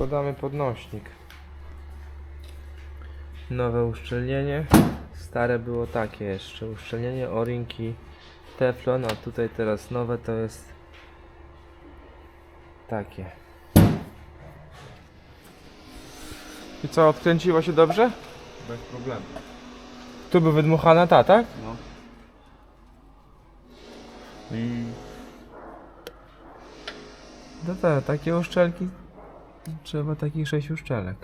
Podamy podnośnik. Nowe uszczelnienie. Stare było takie jeszcze. Uszczelnienie, orinki, teflon, a tutaj teraz nowe to jest takie. I co, odkręciło się dobrze? Bez problemu. Tu by wydmuchana ta, tak? No. I No tak, takie uszczelki. Trzeba takich sześć uszczelek.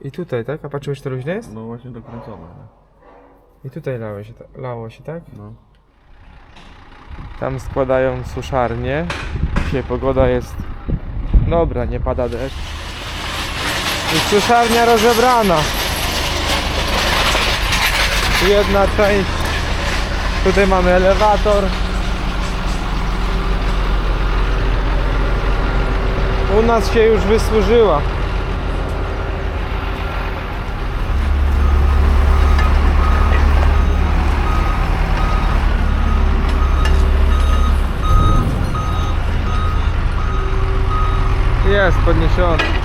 I tutaj, tak? A patrzyłeś, to luźne jest? no właśnie dokręcone. nie? I tutaj lało się, ta- lało się, tak? No. Tam składają suszarnię. Dzisiaj pogoda jest dobra, nie pada deszcz. I suszarnia rozebrana. Jedna część. Tutaj mamy elewator. U nas się już wysłużyła. Jest podniesiony.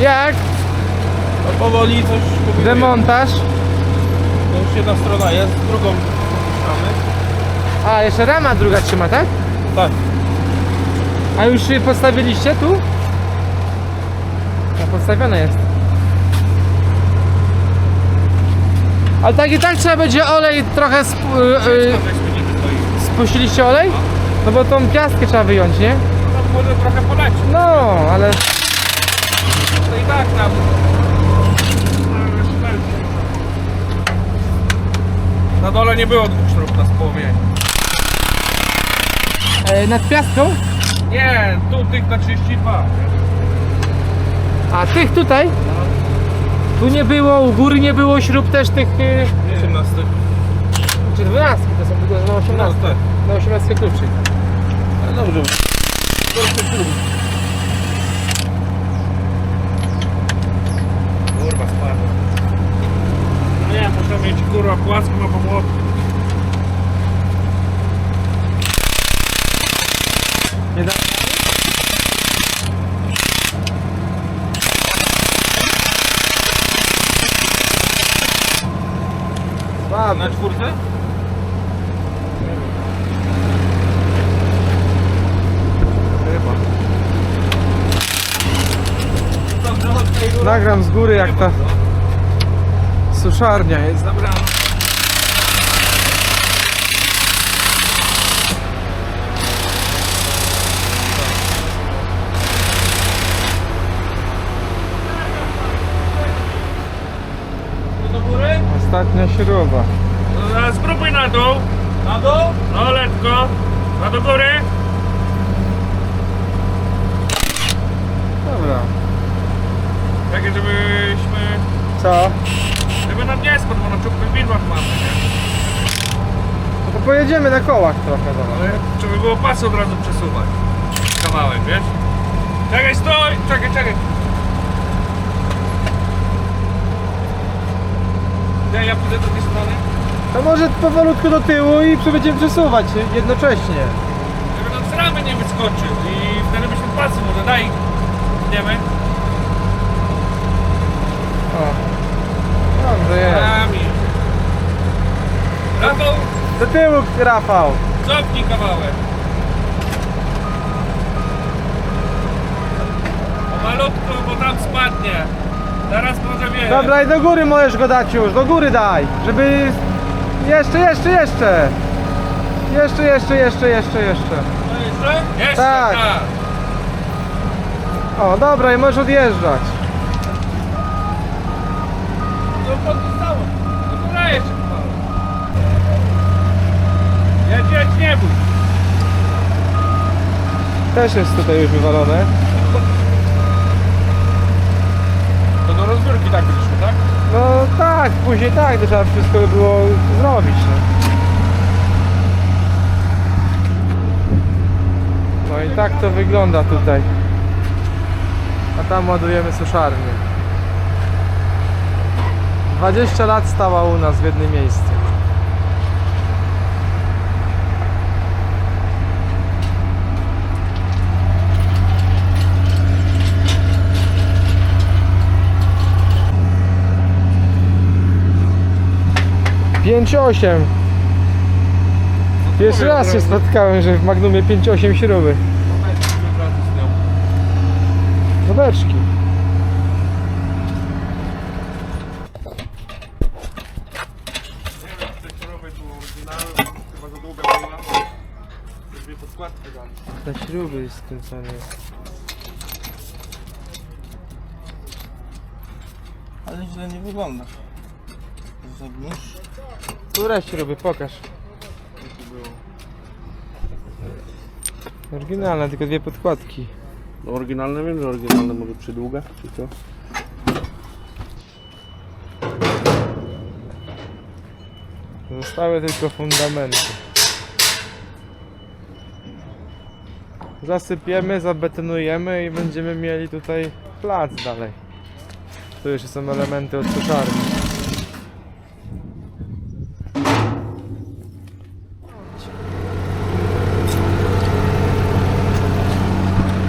Jak? No powoli coś Demontaż? To już jedna strona jest, drugą puszczamy. A, jeszcze rama druga trzyma, tak? Tak. A już je postawiliście tu? No, podstawione jest. Ale tak i tak trzeba będzie olej trochę sp- y, y, wystoi. spuściliście olej? No bo tą piastkę trzeba wyjąć, nie? No może trochę poleci. No, ale To i tak nam. Na dole nie było dwóch śrub na połowie. e, nad piastką? Nie, tu tych na 32. A tych tutaj? Tu nie było, u góry nie było śrub też tych... Y, 18. czy 12 to są tylko na No 18. tak. Na 18 kluczyk. Ale dobrze spadła. No nie, muszę mieć kurwa płaską albo młotkę. Nie da... Słabo. Na czwórce? Nagram z góry jak ta suszarnia jest. Zabrano. Do góry? Ostatnia śruba. No, spróbuj na dół. Na dół? No letko. A do góry? Dobra. Tak, żebyśmy... Co? Żeby nam nie spadł, bo na czubku widłach mamy, nie? No to pojedziemy na kołach trochę dobra. Ale trzeba było pas od razu przesuwać. Kawałek, wiesz? Czekaj, stój! Czekaj, czekaj. Ja, ja pójdę do tej strony. To może powolutku do tyłu i przy- będziemy przesuwać jednocześnie. Żeby nam z ramy nie wyskoczył i wtedy byśmy pasy może daj. Idziemy. O. Dobrze jest. Rami. Rafał, Do tyłu Rafał. cofnij kawałek. O malutko, bo tam spadnie. Teraz może wie. Dobra i do góry możesz go dać już, do góry daj, żeby... Jeszcze, jeszcze, jeszcze! Jeszcze, jeszcze, jeszcze, jeszcze, jeszcze. No jeszcze? Jeszcze, Tak. tak. O, dobra i możesz odjeżdżać do pozostało. To jeszcze chwała. Jedź, nie. Też jest tutaj już wywalone. To do rozbiórki tak wyszło, tak? No tak, później tak, to trzeba wszystko było zrobić. No. no i tak to wygląda tutaj. A tam ładujemy suszarnię. 20 lat stała u nas w jednym miejscu. Pięć osiem. Pierwszy raz się spotkałem, że w Magnumie 5-8 śruby. Beczki. Chyba za długa była. Podkładki dam. Te śruby skręcone jest. Ale źle nie wygląda. Zagnóż. Które śruby? Pokaż. Oryginalne, tylko dwie podkładki. No oryginalne wiem, że oryginalne może przydługa, czy co? Zostały tylko fundamenty. Zasypiemy, zabetonujemy i będziemy mieli tutaj plac dalej. Tu jeszcze są elementy od suszarni.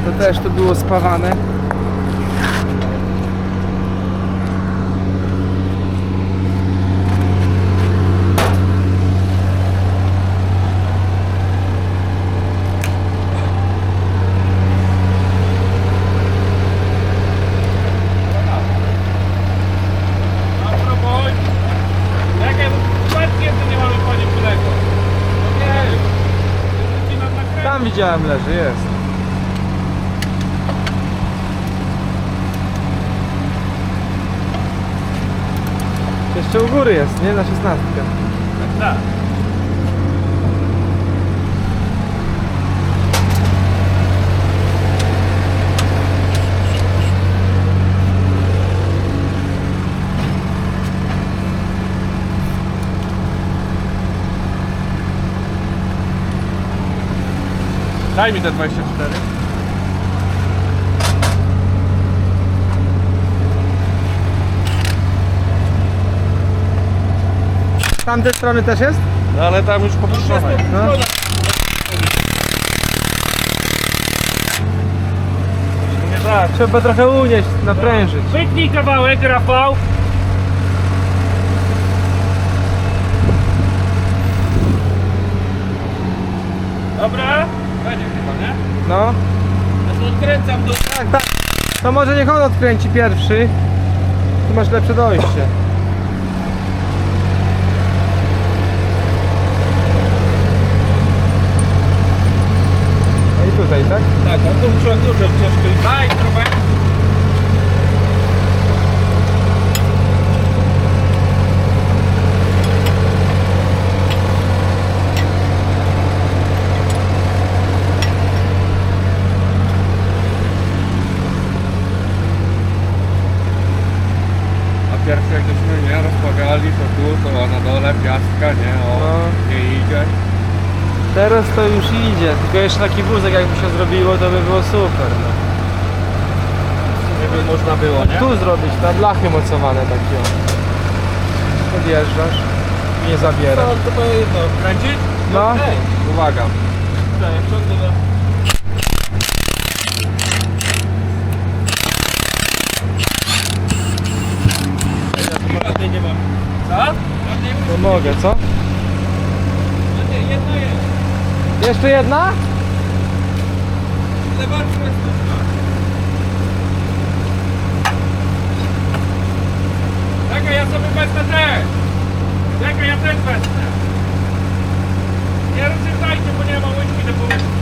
To też tu było spawane. A propos, jakie podkładki to nie mamy panie kolego? No nie, wycinam na kręg. Tam widziałem leży, jest. Jeszcze u góry jest, nie? Na szesnastkę. Tak. Daj mi te 24. Z tamtej strony też jest? No ale tam już popuszczone. No. Nie tak. Trzeba trochę unieść, naprężyć. Wytnij kawałek, Rafał. Dobra? Będzie chyba, nie? No. To odkręcam do... Tak, tak. To może niech on odkręci pierwszy. Tu masz lepsze dojście. No i tutaj, tak? Tak, a tu trzeba dużo ciężko. Daj trochę. A pierwsze jak żeśmy nie rozmawiali, to tu, to na dole piastka, nie? O, No. nie idzie. Teraz to już idzie, tylko jeszcze taki wózek jakby się zrobiło, to by było super. No. Nie by można było, nie? Tu zrobić, na blachy mocowane takie o. Podjeżdżasz, nie zabierasz. No, to to jedno. Kręcić? No, Ej, uwaga. jak ciągle na... Żadnej nie mam. Co? To mogę, co? No nie, jedna jest. Jeszcze jedna? Czekaj, ja sobie wezmę też. Czekaj, ja też wezmę. Nie rozrzucajcie, bo nie ma łyżki do południa.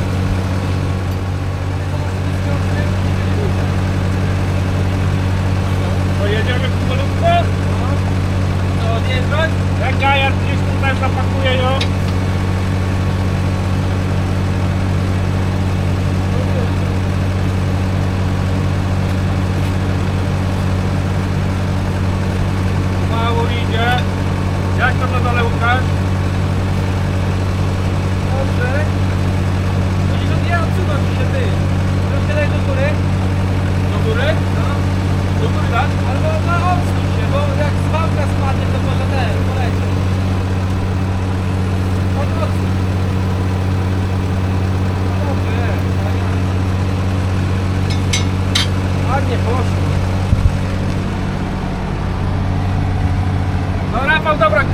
To jedziemy powolutku? No odjeżdżać? Czekaj, ja gdzieś tutaj zapakuję ją. Mało idzie. Jak to na dole Łukasz? Dobrze. No i to nie odsuwam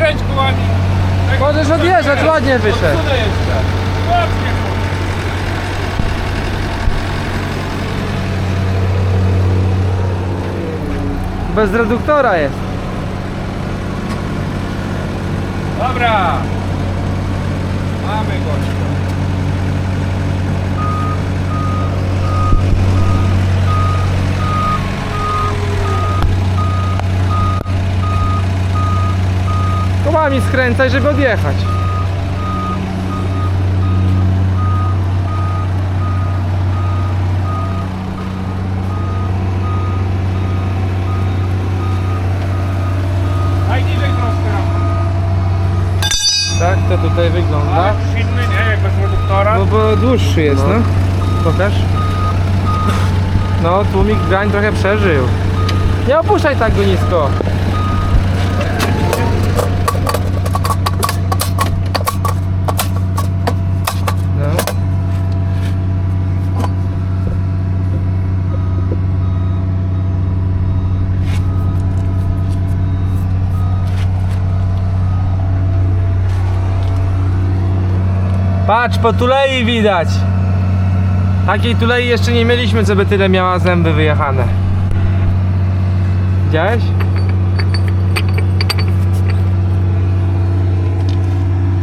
Zakręć kołami. Tak, Zakręć. ładnie wyszedł. Bez reduktora jest. Dobra. Mamy gościa. Kołami skręcaj, żeby odjechać. Najniżej troszkę. Tak to tutaj wygląda. Ale już inny, nie? Jak bez No bo dłuższy jest, no. Pokaż. No, tłumik grań trochę przeżył. Nie opuszczaj tak go nisko. No. Patrz, po tulei widać. Takiej tulei jeszcze nie mieliśmy, co by tyle miała zęby wyjechane. Widziałeś?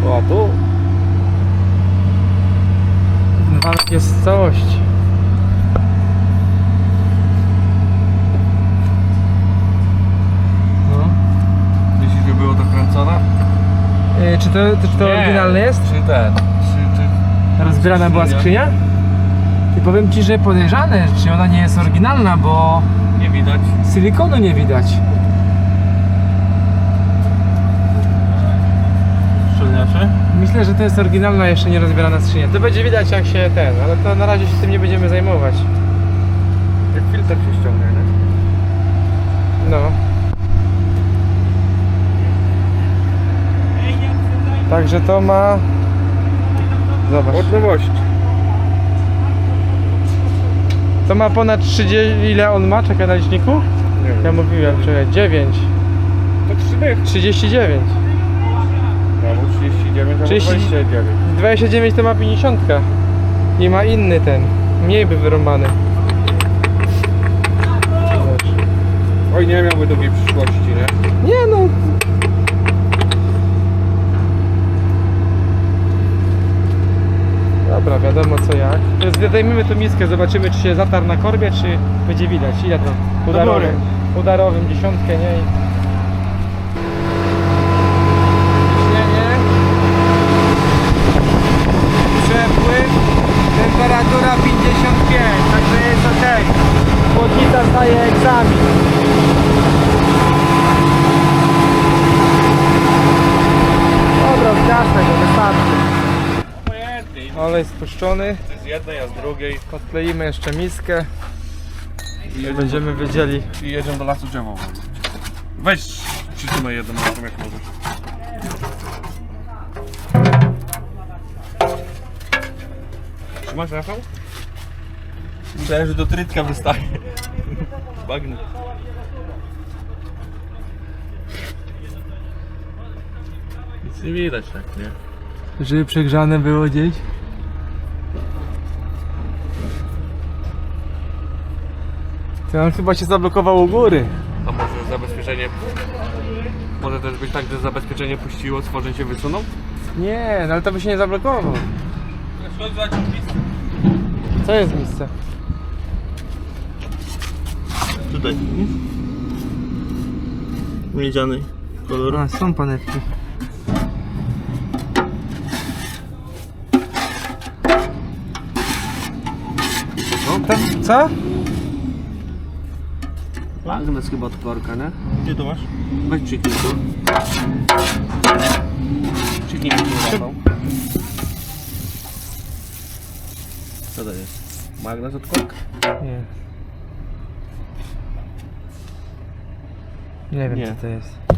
O, tu. Ten walk jest w całości. No. Myślisz, że było to kręcone? Yy, czy to, to, czy to oryginalne jest? Czy ten? Rozbierana była Skrzynia. I powiem ci, że podejrzane, czy ona nie jest oryginalna, bo Nie widać. silikonu nie widać. Myślę, że to jest oryginalna, jeszcze nie rozbierana skrzynia. To będzie widać jak się ten, ale to na razie się tym nie będziemy zajmować. Jak filtr się ściągnie, nie? No. Także to ma... Zobacz. Od nowości. To ma ponad 30... Ile on ma? Czekaj na liczniku? Nie Ja wiem. mówiłem, czekaj, 9. To trzy dych. 39. Albo 39, albo 30. 29. 29 to ma 50. I ma inny ten. Mniej by wyrąbany. Zobacz. Oj, nie miałby długiej przyszłości, nie? Nie no. Dobra, wiadomo co jak. Teraz Zdejmijmy tą miskę, zobaczymy czy się zatarł na korbie, czy będzie widać. Ile to? Udarowym. Udarowym, dziesiątkę, nie? I- Z jednej, a z drugiej. Podkleimy jeszcze miskę. I będziemy wiedzieli. I jedziemy do lasu drzewo. Weź przytrzymaj jedną ręką jak możesz. Trzymasz ręką? Myślałem, że do trytka wystaje. Bagny. Nic nie widać tak, nie? Żeby przegrzane było gdzieś. Ty on chyba się zablokował u góry. A może zabezpieczenie... Może też być tak, że zabezpieczenie puściło, stworzeń się wysunął? Nie, no ale to by się nie zablokował. Co jest miejsce? Tutaj. Miedziany kolor. A, są panewki. No, Ten, co? Magnes chyba od korka, nie? Gdzie to masz? Weź przyknij tu. Przyknij tu. Co to jest? Magnes od korka? Nie. Nie wiem Nie. co to jest.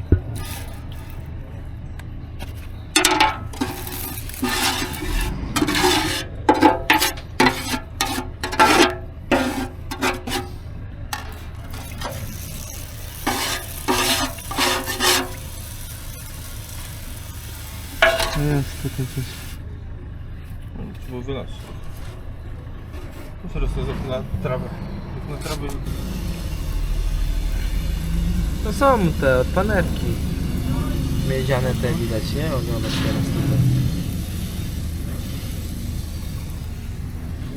Jest tutaj coś. To było wylać. Muszę rozwiązać na trawę. Na trawę... To są te panewki. Miedziane te widać, nie? Oglądać teraz tutaj.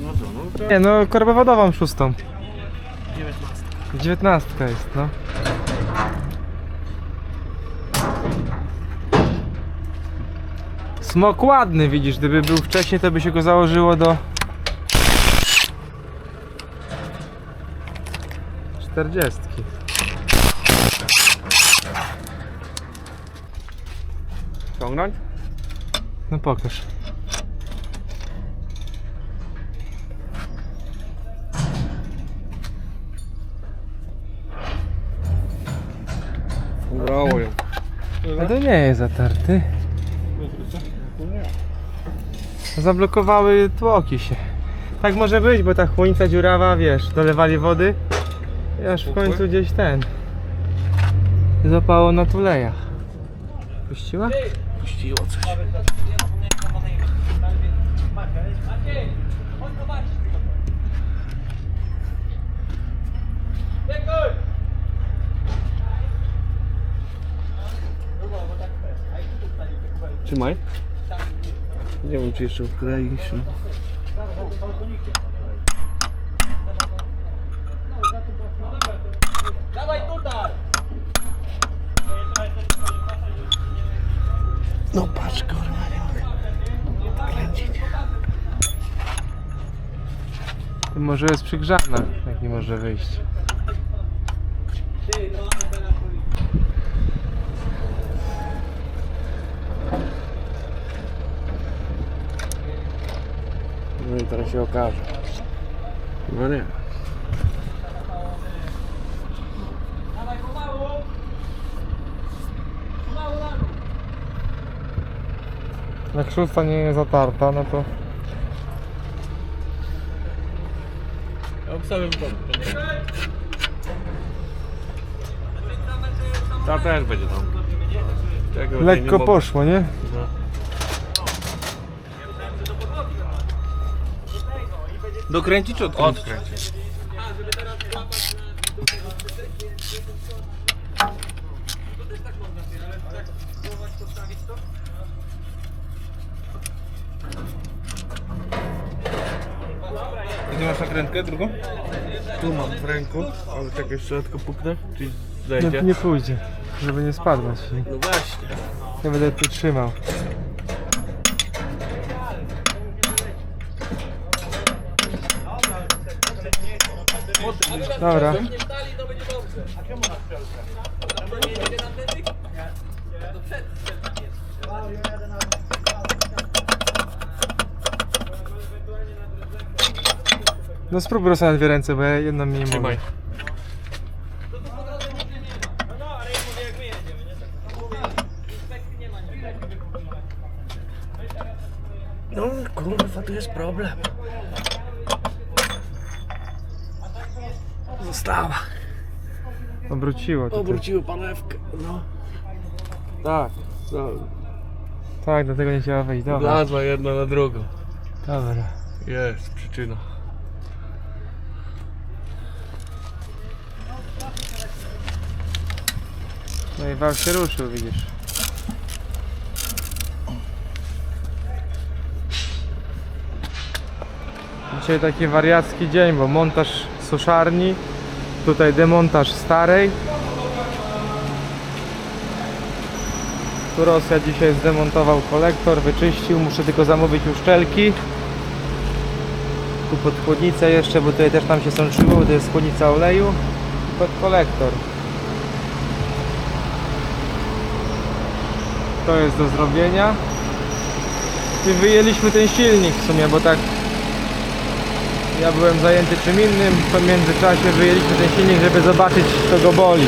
No co, no to... Nie no, korbę wodową szóstą. 19. 19 jest, no. Smok ładny, widzisz, gdyby był wcześniej, to by się go założyło do... 40. Ciągnąć? No pokaż. Brało ją. A to nie jest zatarty. Zablokowały tłoki się. Tak może być, bo ta chłonica dziurawa, wiesz, dolewali wody i aż w końcu gdzieś ten zapało na tulejach. Puściła? Puściło coś. Trzymaj. Nie wiem, czy jeszcze wkleisz. No patrz kurwa, jak kręcić. Może jest przygrzana, jak nie może wyjść. No i teraz się okaże. No nie. Jak szósta nie jest zatarta, no to Obstawiam to. Ta też będzie tam. Tego nie lekko mogę. poszło, nie? Dokręcić czy odkręcić? Odkręć. Gdzie masz nakrętkę drugą? Tu mam w ręku, ale tak jeszcze tylko puknę. Czy Nie, zejdzie? nie pójdzie, żeby nie spadła ci. No właśnie. Ja będę tu trzymał. Dobra. No spróbuj rozstać na dwie ręce, bo ja jedną mi nie mogę. Trzymaj. No kurwa, tu jest problem. Została. Obróciło to. Obróciły panewkę, no. Tak, no. Tak, do tego nie chciała wejść. Dobra. Wlazła jedna na drugą. Dobra. Jest przyczyna. No i wał się ruszył, widzisz. Dzisiaj taki wariacki dzień, bo montaż suszarni, tutaj demontaż starej. Tu Rosja dzisiaj zdemontował kolektor, wyczyścił, muszę tylko zamówić uszczelki. Tu pod chłodnicę jeszcze, bo tutaj też tam się sączyło, bo to jest chłodnica oleju. I pod kolektor. To jest do zrobienia. I wyjęliśmy ten silnik w sumie, bo tak ja byłem zajęty czym innym. W międzyczasie wyjęliśmy ten silnik, żeby zobaczyć co go boli.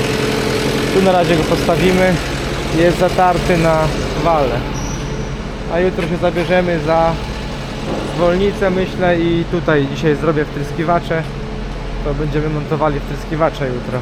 Tu na razie go postawimy. Jest zatarty na wale. A jutro się zabierzemy za zwolnicę myślę i tutaj dzisiaj zrobię wtryskiwacze. To będziemy montowali wtryskiwacze jutro.